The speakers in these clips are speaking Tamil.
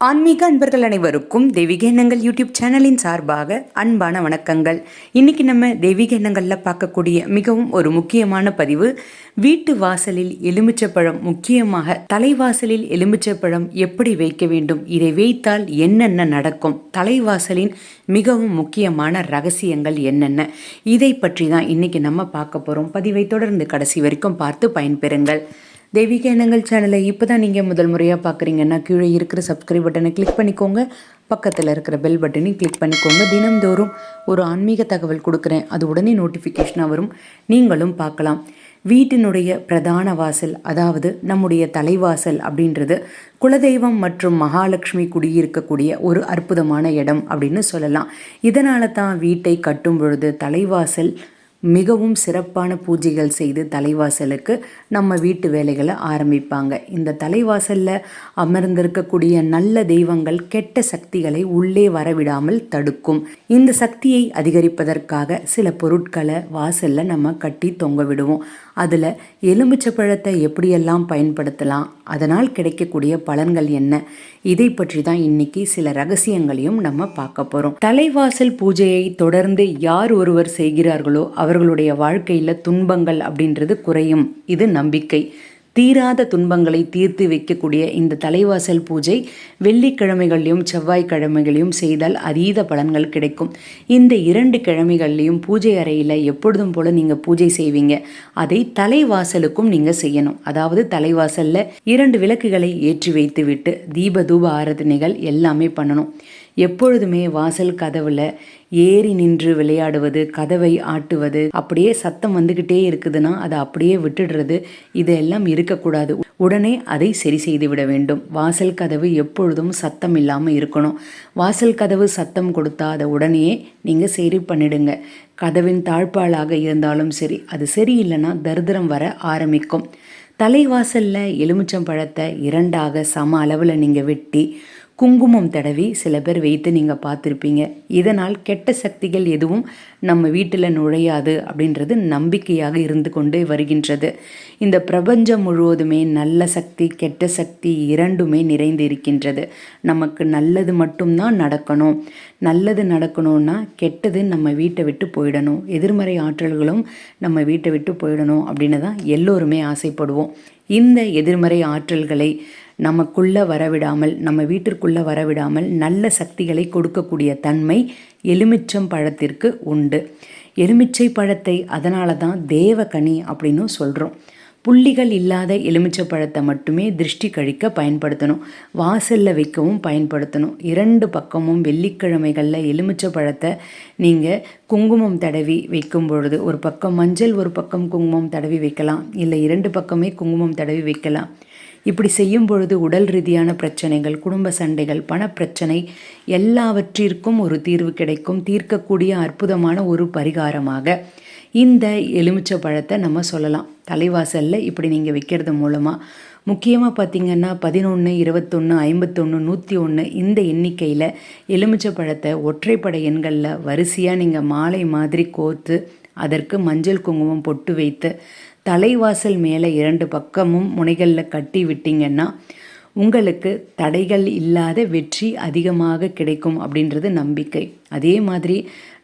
ஆன்மீக அன்பர்கள் அனைவருக்கும் தெய்வீக எண்ணங்கள் யூடியூப் சேனலின் சார்பாக அன்பான வணக்கங்கள். இன்னைக்கு நம்ம தெய்வீக எண்ணங்களில் பார்க்கக்கூடிய மிகவும் ஒரு முக்கியமான பதிவு வீட்டு வாசலில் எலுமிச்சப்பழம் முக்கியமாக தலைவாசலில் எலுமிச்சப்பழம் எப்படி வைக்க வேண்டும் இதை வைத்தால் என்னென்ன நடக்கும் தலைவாசலின் மிகவும் முக்கியமான ரகசியங்கள் என்னென்ன இதை பற்றி தான் இன்னைக்கு நம்ம பார்க்க போகிறோம் பதிவை தொடர்ந்து கடைசி வரைக்கும் பார்த்து பயன்பெறுங்கள். தெய்வீக எண்ணங்கள் சேனலை இப்போ தான் நீங்கள் முதல் முறையாக பார்க்குறீங்கன்னா கீழே இருக்கிற சப்ஸ்கிரைப் பட்டனை கிளிக் பண்ணிக்கோங்க. பக்கத்தில் இருக்கிற பெல் பட்டனையும் கிளிக் பண்ணிக்கோங்க. தினம்தோறும் ஒரு ஆன்மீக தகவல் கொடுக்குறேன். அது உடனே நோட்டிஃபிகேஷனாக வரும். நீங்களும் பார்க்கலாம். வீட்டினுடைய பிரதான வாசல் அதாவது நம்முடைய தலைவாசல் அப்படின்றது குலதெய்வம் மற்றும் மகாலட்சுமி குடியிருக்கக்கூடிய ஒரு அற்புதமான இடம் அப்படின்னு சொல்லலாம். இதனால தான் வீட்டை கட்டும் பொழுது தலைவாசல் மிகவும் சிறப்பான பூஜைகள் செய்து தலைவாசலுக்கு நம்ம வீட்டு வேலைகளை ஆரம்பிப்பாங்க. இந்த தலைவாசலில் அமர்ந்திருக்கக்கூடிய நல்ல தெய்வங்கள் கெட்ட சக்திகளை உள்ளே வரவிடாமல் தடுக்கும். இந்த சக்தியை அதிகரிப்பதற்காக சில பொருட்களை வாசலில் நம்ம கட்டி தொங்க விடுவோம். அதில் எலுமிச்சை பழத்தை எப்படியெல்லாம் பயன்படுத்தலாம்? அதனால் கிடைக்கக்கூடிய பலன்கள் என்ன? இதை பற்றி தான் இன்னைக்கு சில ரகசியங்களையும் நம்ம பார்க்க போகிறோம் தலைவாசல் பூஜையை தொடர்ந்து யார் ஒருவர் செய்கிறார்களோ அவர்களுடைய வாழ்க்கையில் துன்பங்கள் அப்படின்றது குறையும். இது நம்பிக்கை. தீராத துன்பங்களை தீர்த்து வைக்கக்கூடிய இந்த தலைவாசல் பூஜை வெள்ளிக்கிழமைகள்லையும் செவ்வாய்க்கிழமைகளையும் செய்தால் அதீத பலன்கள் கிடைக்கும். இந்த இரண்டு கிழமைகள்லையும் பூஜை அறையில் எப்பொழுதும் போல நீங்கள் பூஜை செய்வீங்க. அதை தலைவாசலுக்கும் நீங்கள் செய்யணும். அதாவது தலைவாசலில் இரண்டு விளக்குகளை ஏற்றி வைத்துவிட்டு தீப தூப ஆராதனைகள் எல்லாமே பண்ணணும். எப்பொழுதுமே வாசல் கதவுல ஏறி நின்று விளையாடுவது கதவை ஆட்டுவது அப்படியே சத்தம் வந்துக்கிட்டே இருக்குதுன்னா அதை அப்படியே விட்டுடுறது இதெல்லாம் இருக்கக்கூடாது. உடனே அதை சரி செய்து விட வேண்டும். வாசல் கதவு எப்பொழுதும் சத்தம் இல்லாமல் இருக்கணும். வாசல் கதவு சத்தம் கொடுத்தா அதை உடனே நீங்கள் சரி பண்ணிடுங்க. கதவின் தாழ்பாலாக இருந்தாலும் சரி அது சரியில்லைன்னா தரித்திரம் வர ஆரம்பிக்கும். தலைவாசலில் எலுமிச்சம் பழத்தை இரண்டாக சம அளவில் நீங்கள் வெட்டி குங்குமம் தடவி சில பேர் வைத்து நீங்கள் பார்த்துருப்பீங்க. இதனால் கெட்ட சக்திகள் எதுவும் நம்ம வீட்டில் நுழையாது அப்படின்றது நம்பிக்கையாக இருந்து கொண்டே வருகின்றது. இந்த பிரபஞ்சம் முழுவதுமே நல்ல சக்தி கெட்ட சக்தி இரண்டுமே நிறைந்து இருக்கின்றது. நமக்கு நல்லது மட்டும்தான் நடக்கணும். நல்லது நடக்கணும்னா கெட்டது நம்ம வீட்டை விட்டு போயிடணும். எதிர்மறை ஆற்றல்களும் நம்ம வீட்டை விட்டு போயிடணும் அப்படின்னு தான் எல்லோருமே ஆசைப்படுவோம். இந்த எதிர்மறை ஆற்றல்களை நமக்குள்ளே வரவிடாமல் நம்ம வீட்டிற்குள்ளே வரவிடாமல் நல்ல சக்திகளை கொடுக்கக்கூடிய தன்மை எலுமிச்சம் பழத்திற்கு உண்டு. எலுமிச்சை பழத்தை அதனால தான் தேவகனி அப்படின்னு சொல்கிறோம் புள்ளிகள் இல்லாத எலுமிச்சை பழத்தை மட்டுமே திருஷ்டி கழிக்க பயன்படுத்தணும். வாசலில் வைக்கவும் பயன்படுத்தணும். இரண்டு பக்கமும் வெள்ளிக்கிழமைகளில் எலுமிச்சை பழத்தை நீங்கள் குங்குமம் தடவி வைக்கும் பொழுது ஒரு பக்கம் மஞ்சள் ஒரு பக்கம் குங்குமம் தடவி வைக்கலாம். இல்லை இரண்டு பக்கமே குங்குமம் தடவி வைக்கலாம். இப்படி செய்யும் பொழுது உடல் ரீதியான பிரச்சனைகள் குடும்ப சண்டைகள் பணப்பிரச்சனை எல்லாவற்றிற்கும் ஒரு தீர்வு கிடைக்கும். தீர்க்கக்கூடிய அற்புதமான ஒரு பரிகாரமாக இந்த எலுமிச்சை பழத்தை நம்ம சொல்லலாம். தலைவாசலில் இப்படி நீங்கள் வைக்கிறது மூலமாக முக்கியமாக பார்த்திங்கன்னா பதினொன்று இருபத்தொன்று ஐம்பத்தொன்று நூற்றி ஒன்று இந்த எண்ணிக்கையில் எலுமிச்சை பழத்தை ஒற்றைப்படை எண்களில் வரிசையாக நீங்கள் மாலை மாதிரி கோர்த்து அதற்கு மஞ்சள் குங்குமம் பொட்டு வைத்து தலைவாசல் மேலே இரண்டு பக்கமும் முனைகளில் கட்டி விட்டிங்கன்னா உங்களுக்கு தடைகள் இல்லாத வெற்றி அதிகமாக கிடைக்கும் அப்படின்றது நம்பிக்கை. அதே மாதிரி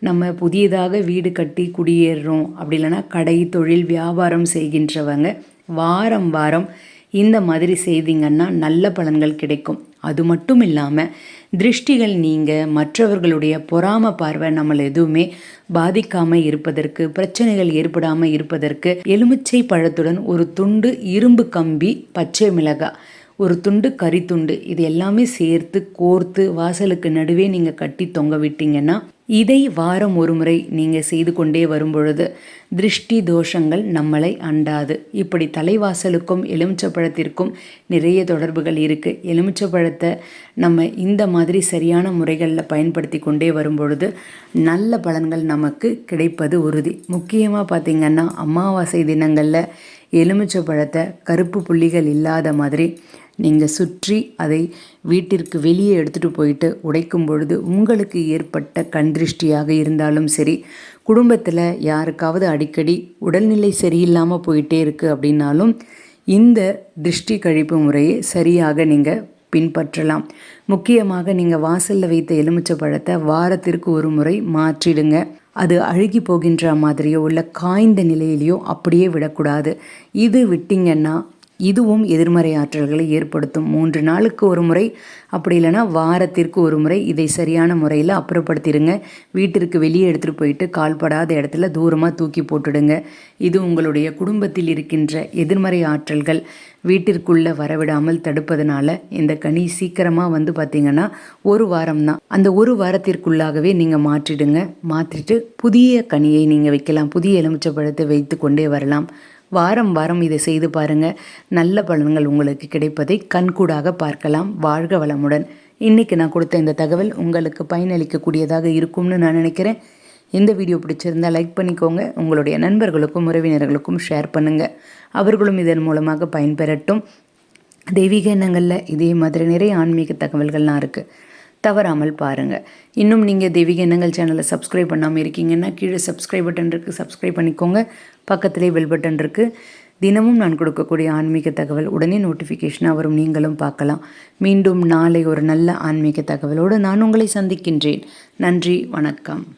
நம்ம புதியதாக வீடு கட்டி குடியேறுறோம் அப்படி இல்லைன்னா கடை தொழில் வியாபாரம் செய்கின்றவங்க வாரம் வாரம் இந்த மாதிரி செய்தீங்கன்னா நல்ல பலன்கள் கிடைக்கும். அது மட்டும் இல்லாமல் திருஷ்டிகள் நீங்கள் மற்றவர்களுடைய பொறாம பார்வை நம்மளை எதுவுமே பாதிக்காமல் இருப்பதற்கு பிரச்சனைகள் ஏற்படாமல் இருப்பதற்கு எலுமிச்சை பழத்துடன் ஒரு துண்டு இரும்பு கம்பி பச்சை மிளகாய் ஒரு துண்டு கறித்துண்டு இது எல்லாமே சேர்த்து கோர்த்து வாசலுக்கு நடுவே நீங்கள் கட்டி தொங்க விட்டீங்கன்னா இதை வாரம் ஒரு முறை நீங்கள் செய்து கொண்டே வரும்பொழுது திருஷ்டி தோஷங்கள் நம்மளை அண்டாது. இப்படி தலைவாசலுக்கும் எலுமிச்சப்பழத்திற்கும் நிறைய தொடர்புகள் இருக்குது எலுமிச்சப்பழத்தை நம்ம இந்த மாதிரி சரியான முறைகளில் பயன்படுத்தி கொண்டே வரும்பொழுது நல்ல பலன்கள் நமக்கு கிடைப்பது உறுதி. முக்கியமாக பார்த்திங்கன்னா அமாவாசை தினங்களில் எலுமிச்சை பழத்தை கருப்பு புள்ளிகள் இல்லாத மாதிரி நீங்கள் சுற்றி அதை வீட்டிற்கு வெளியே எடுத்துகிட்டு போயிட்டு உடைக்கும் பொழுது உங்களுக்கு ஏற்பட்ட கண்திருஷ்டியாக இருந்தாலும் சரி குடும்பத்தில் யாருக்காவது அடிக்கடி உடல்நிலை சரியில்லாமல் போயிட்டே இருக்குது அப்படின்னாலும் இந்த திருஷ்டி கழிப்பு முறையை சரியாக நீங்கள் பின்பற்றலாம். முக்கியமாக நீங்கள் வாசலில் வைத்த எலுமிச்சை பழத்தை வாரத்திற்கு ஒரு முறை மாற்றிடுங்க. அது அழுகி போகின்ற மாதிரியோ இல்லை காய்ந்த நிலையிலையோ அப்படியே விடக்கூடாது. இது விட்டிங்கன்னா இதுவும் எதிர்மறை ஆற்றல்களை ஏற்படுத்தும். மூன்று நாளுக்கு ஒரு முறை அப்படி இல்லைன்னா வாரத்திற்கு ஒரு முறை இதை சரியான முறையில் அப்புறப்படுத்திடுங்க. வீட்டிற்கு வெளியே எடுத்துகிட்டு போயிட்டு கால்படாத இடத்துல தூரமாக தூக்கி போட்டுடுங்க. இது உங்களுடைய குடும்பத்தில் இருக்கின்ற எதிர்மறை ஆற்றல்கள். வீட்டிற்குள்ளே வரவிடாமல் தடுப்பதனால இந்த கனி சீக்கிரமாக வந்து பார்த்திங்கன்னா ஒரு வாரம் தான் அந்த ஒரு வாரத்திற்குள்ளாகவே நீங்கள் மாற்றிடுங்க. மாற்றிட்டு புதிய கனியை நீங்கள் வைக்கலாம். புதிய எலுமிச்சை பழத்தை வைத்து கொண்டே வரலாம். வாரம் வாரம் இதை செய்து பாருங்கள் நல்ல பலன்கள் உங்களுக்கு கிடைப்பதை கண்கூடாக பார்க்கலாம். வாழ்க வளமுடன். இன்றைக்கி நான் கொடுத்த இந்த தகவல் உங்களுக்கு பயனளிக்கக்கூடியதாக இருக்கும்னு நான் நினைக்கிறேன். இந்த வீடியோ பிடிச்சிருந்தால் லைக் பண்ணிக்கோங்க. உங்களுடைய நண்பர்களுக்கும் உறவினர்களுக்கும் ஷேர் பண்ணுங்கள் அவர்களும் இதன் மூலமாக பயன்பெறட்டும். தெய்வீக எண்ணங்களில் இதே மாதிரி நிறைய ஆன்மீக தகவல்கள்லாம் இருக்குது தவறாமல் பாருங்கள் இன்னும் நீங்கள் தெய்வீக எண்ணங்கள் சேனலை சப்ஸ்கிரைப் பண்ணாமல் இருக்கீங்கன்னா கீழே சப்ஸ்கிரைப் பட்டன் இருக்குது சப்ஸ்கிரைப் பண்ணிக்கோங்க. பக்கத்திலே பெல் பட்டன் இருக்குது தினமும் நான் கொடுக்கக்கூடிய ஆன்மீக தகவல் உடனே நோட்டிஃபிகேஷனாக வரும். நீங்களும் பார்க்கலாம். மீண்டும் நாளை ஒரு நல்ல ஆன்மீக தகவலோடு நான் உங்களை சந்திக்கின்றேன். நன்றி வணக்கம்.